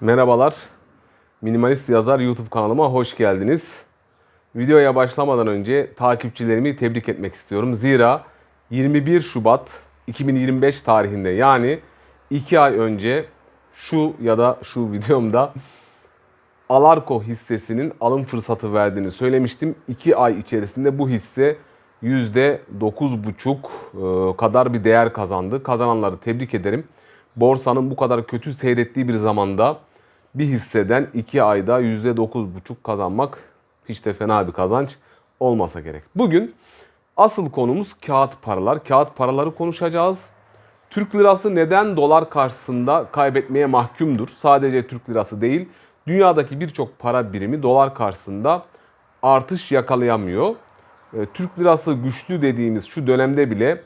Merhabalar. Minimalist Yazar YouTube kanalıma hoş geldiniz. Videoya başlamadan önce takipçilerimi tebrik etmek istiyorum. Zira 21 Şubat 2025 tarihinde yani 2 ay önce şu ya da şu videomda Alarko hissesinin alım fırsatı verdiğini söylemiştim. 2 ay içerisinde bu hisse %9,5 e, kadar bir değer kazandı. Kazananları tebrik ederim. Borsanın bu kadar kötü seyrettiği bir zamanda bir hisseden 2 ayda %9,5 kazanmak hiç de fena bir kazanç olmasa gerek. Bugün asıl konumuz kağıt paralar. Kağıt paraları konuşacağız. Türk lirası neden dolar karşısında kaybetmeye mahkumdur? Sadece Türk lirası değil, dünyadaki birçok para birimi dolar karşısında artış yakalayamıyor. E, Türk lirası güçlü dediğimiz şu dönemde bile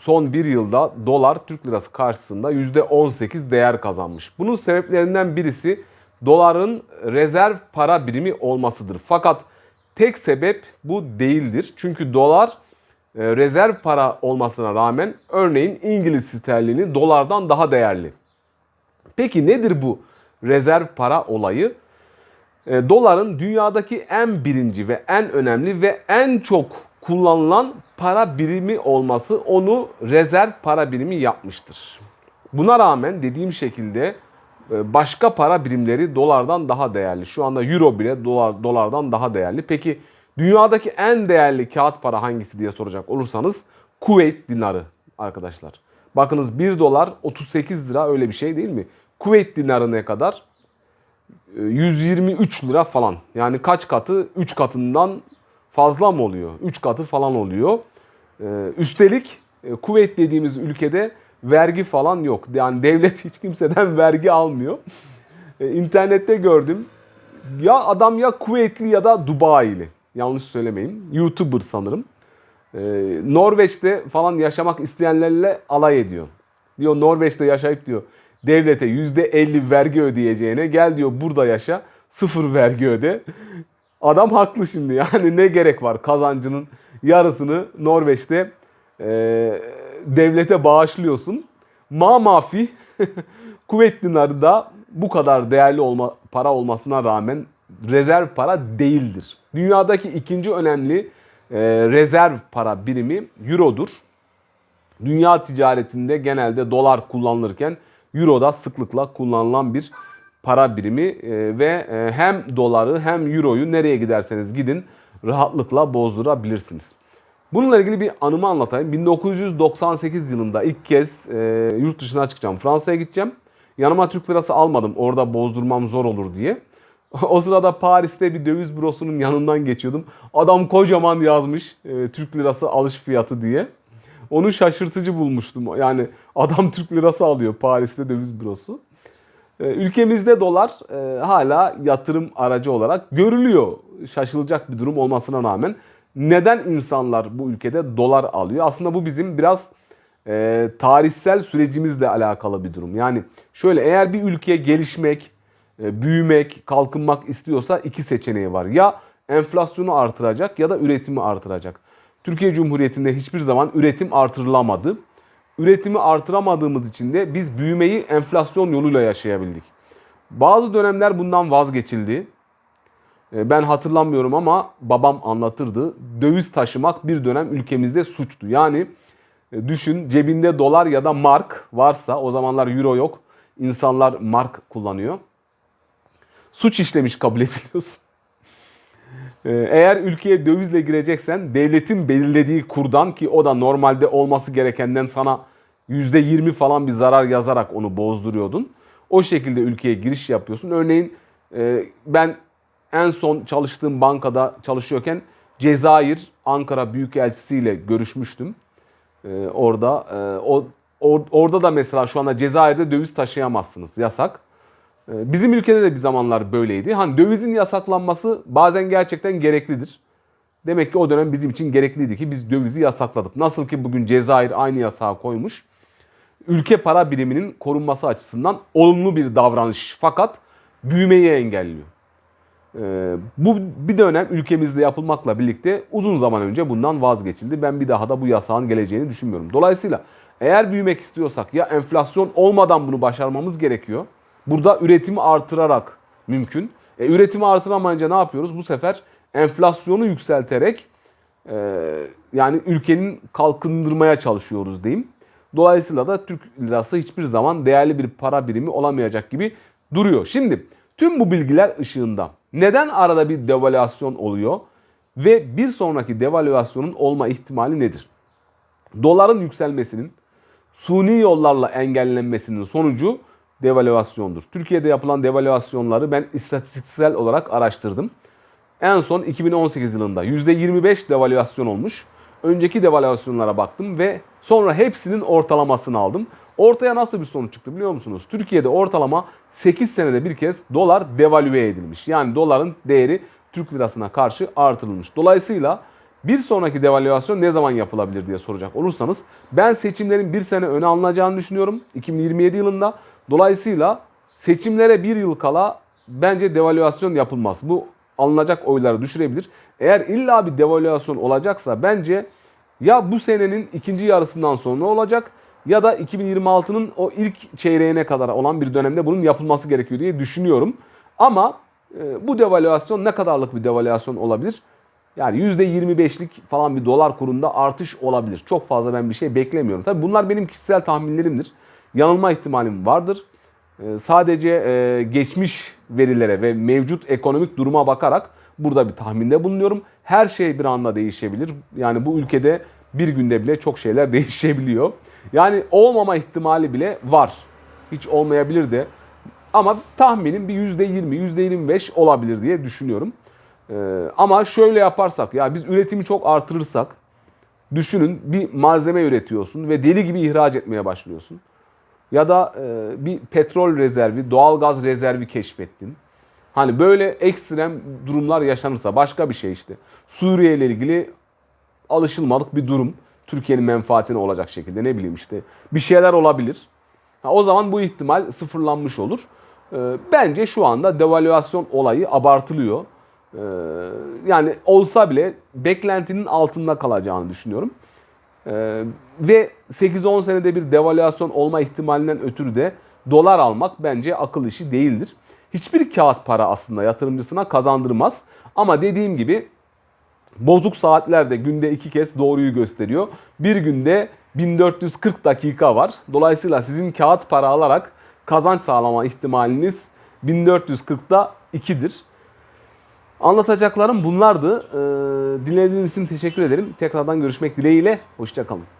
son bir yılda dolar Türk lirası karşısında %18 değer kazanmış. Bunun sebeplerinden birisi doların rezerv para birimi olmasıdır. Fakat tek sebep bu değildir. Çünkü dolar e, rezerv para olmasına rağmen örneğin İngiliz sterlini dolardan daha değerli. Peki nedir bu rezerv para olayı? E, doların dünyadaki en birinci ve en önemli ve en çok kullanılan para birimi olması onu rezerv para birimi yapmıştır. Buna rağmen dediğim şekilde e, başka para birimleri dolardan daha değerli. Şu anda euro bile dolar, dolardan daha değerli. Peki dünyadaki en değerli kağıt para hangisi diye soracak olursanız Kuveyt dinarı arkadaşlar. Bakınız 1 dolar 38 lira öyle bir şey değil mi? Kuveyt dinarı ne kadar? 123 lira falan. Yani kaç katı? 3 katından fazla mı oluyor? 3 katı falan oluyor. Ee, üstelik e, Kuveyt dediğimiz ülkede vergi falan yok. Yani devlet hiç kimseden vergi almıyor. Ee, internette gördüm. Ya adam ya Kuveytli ya da Dubai'li. Yanlış söylemeyeyim. YouTuber sanırım. Ee, Norveç'te falan yaşamak isteyenlerle alay ediyor. Diyor Norveç'te yaşayıp diyor devlete %50 vergi ödeyeceğine gel diyor burada yaşa sıfır vergi öde. Adam haklı şimdi yani ne gerek var kazancının yarısını Norveç'te e, devlete bağışlıyorsun. Ma mafi kuvvet dinarı da bu kadar değerli olma, para olmasına rağmen rezerv para değildir. Dünyadaki ikinci önemli e, rezerv para birimi eurodur. Dünya ticaretinde genelde dolar kullanılırken euro da sıklıkla kullanılan bir para birimi e, ve e, hem doları hem euroyu nereye giderseniz gidin rahatlıkla bozdurabilirsiniz. Bununla ilgili bir anımı anlatayım. 1998 yılında ilk kez e, yurt dışına çıkacağım. Fransa'ya gideceğim. Yanıma Türk lirası almadım. Orada bozdurmam zor olur diye. o sırada Paris'te bir döviz bürosunun yanından geçiyordum. Adam kocaman yazmış e, Türk lirası alış fiyatı diye. Onu şaşırtıcı bulmuştum. Yani adam Türk lirası alıyor Paris'te döviz bürosu. E, ülkemizde dolar e, hala yatırım aracı olarak görülüyor. Şaşılacak bir durum olmasına rağmen neden insanlar bu ülkede dolar alıyor? Aslında bu bizim biraz e, tarihsel sürecimizle alakalı bir durum. Yani şöyle eğer bir ülkeye gelişmek, büyümek, kalkınmak istiyorsa iki seçeneği var. Ya enflasyonu artıracak ya da üretimi artıracak. Türkiye Cumhuriyeti'nde hiçbir zaman üretim artırılamadı. Üretimi artıramadığımız için de biz büyümeyi enflasyon yoluyla yaşayabildik. Bazı dönemler bundan vazgeçildi. E, Ben hatırlamıyorum ama babam anlatırdı. Döviz taşımak bir dönem ülkemizde suçtu. Yani e, düşün cebinde dolar ya da mark varsa o zamanlar euro yok. İnsanlar mark kullanıyor. Suç işlemiş kabul ediliyorsun. E, Eğer ülkeye dövizle gireceksen devletin belirlediği kurdan ki o da normalde olması gerekenden sana %20 falan bir zarar yazarak onu bozduruyordun. O şekilde ülkeye giriş yapıyorsun. Örneğin e, ben en son çalıştığım bankada çalışıyorken Cezayir Ankara Büyükelçisi ile görüşmüştüm. Ee, orada e, o or- orada da mesela şu anda Cezayir'de döviz taşıyamazsınız. Yasak. Bizim ülkede de bir zamanlar böyleydi. Hani dövizin yasaklanması bazen gerçekten gereklidir. Demek ki o dönem bizim için gerekliydi ki biz dövizi yasakladık. Nasıl ki bugün Cezayir aynı yasağı koymuş. Ülke para biriminin korunması açısından olumlu bir davranış fakat büyümeyi engelliyor. Ee, bu bir dönem ülkemizde yapılmakla birlikte uzun zaman önce bundan vazgeçildi. Ben bir daha da bu yasağın geleceğini düşünmüyorum. Dolayısıyla eğer büyümek istiyorsak ya enflasyon olmadan bunu başarmamız gerekiyor. Burada üretimi artırarak mümkün. E, üretimi artıramayınca ne yapıyoruz? Bu sefer enflasyonu yükselterek e, yani ülkenin kalkındırmaya çalışıyoruz diyeyim. Dolayısıyla da Türk lirası hiçbir zaman değerli bir para birimi olamayacak gibi duruyor. Şimdi tüm bu bilgiler ışığında neden arada bir devalüasyon oluyor ve bir sonraki devalüasyonun olma ihtimali nedir? Doların yükselmesinin suni yollarla engellenmesinin sonucu devalüasyondur. Türkiye'de yapılan devalüasyonları ben istatistiksel olarak araştırdım. En son 2018 yılında %25 devalüasyon olmuş. Önceki devalüasyonlara baktım ve sonra hepsinin ortalamasını aldım. Ortaya nasıl bir sonuç çıktı biliyor musunuz? Türkiye'de ortalama 8 senede bir kez dolar devalüe edilmiş. Yani doların değeri Türk lirasına karşı artırılmış. Dolayısıyla bir sonraki devalüasyon ne zaman yapılabilir diye soracak olursanız ben seçimlerin bir sene öne alınacağını düşünüyorum 2027 yılında. Dolayısıyla seçimlere bir yıl kala bence devalüasyon yapılmaz. Bu alınacak oyları düşürebilir. Eğer illa bir devalüasyon olacaksa bence ya bu senenin ikinci yarısından sonra olacak ya da 2026'nın o ilk çeyreğine kadar olan bir dönemde bunun yapılması gerekiyor diye düşünüyorum. Ama e, bu devalüasyon ne kadarlık bir devalüasyon olabilir? Yani %25'lik falan bir dolar kurunda artış olabilir. Çok fazla ben bir şey beklemiyorum. Tabii bunlar benim kişisel tahminlerimdir. Yanılma ihtimalim vardır. Ee, Sadece e, geçmiş verilere ve mevcut ekonomik duruma bakarak burada bir tahminde bulunuyorum. Her şey bir anda değişebilir. Yani bu ülkede bir günde bile çok şeyler değişebiliyor. Yani olmama ihtimali bile var. Hiç olmayabilir de. Ama tahminim bir %20, %25 olabilir diye düşünüyorum. Ee, ama şöyle yaparsak ya biz üretimi çok artırırsak düşünün bir malzeme üretiyorsun ve deli gibi ihraç etmeye başlıyorsun. Ya da e, bir petrol rezervi, doğal gaz rezervi keşfettin. Hani böyle ekstrem durumlar yaşanırsa başka bir şey işte. Suriye ile ilgili alışılmadık bir durum. Türkiye'nin menfaatine olacak şekilde ne bileyim işte bir şeyler olabilir. Ha, o zaman bu ihtimal sıfırlanmış olur. Ee, bence şu anda devalüasyon olayı abartılıyor. Ee, yani olsa bile beklentinin altında kalacağını düşünüyorum. Ee, ve 8-10 senede bir devalüasyon olma ihtimalinden ötürü de dolar almak bence akıl işi değildir. Hiçbir kağıt para aslında yatırımcısına kazandırmaz. Ama dediğim gibi bozuk saatler de günde iki kez doğruyu gösteriyor. Bir günde 1440 dakika var. Dolayısıyla sizin kağıt para alarak kazanç sağlama ihtimaliniz 1440'da 2'dir. Anlatacaklarım bunlardı. Ee, dinlediğiniz için teşekkür ederim. Tekrardan görüşmek dileğiyle. Hoşçakalın.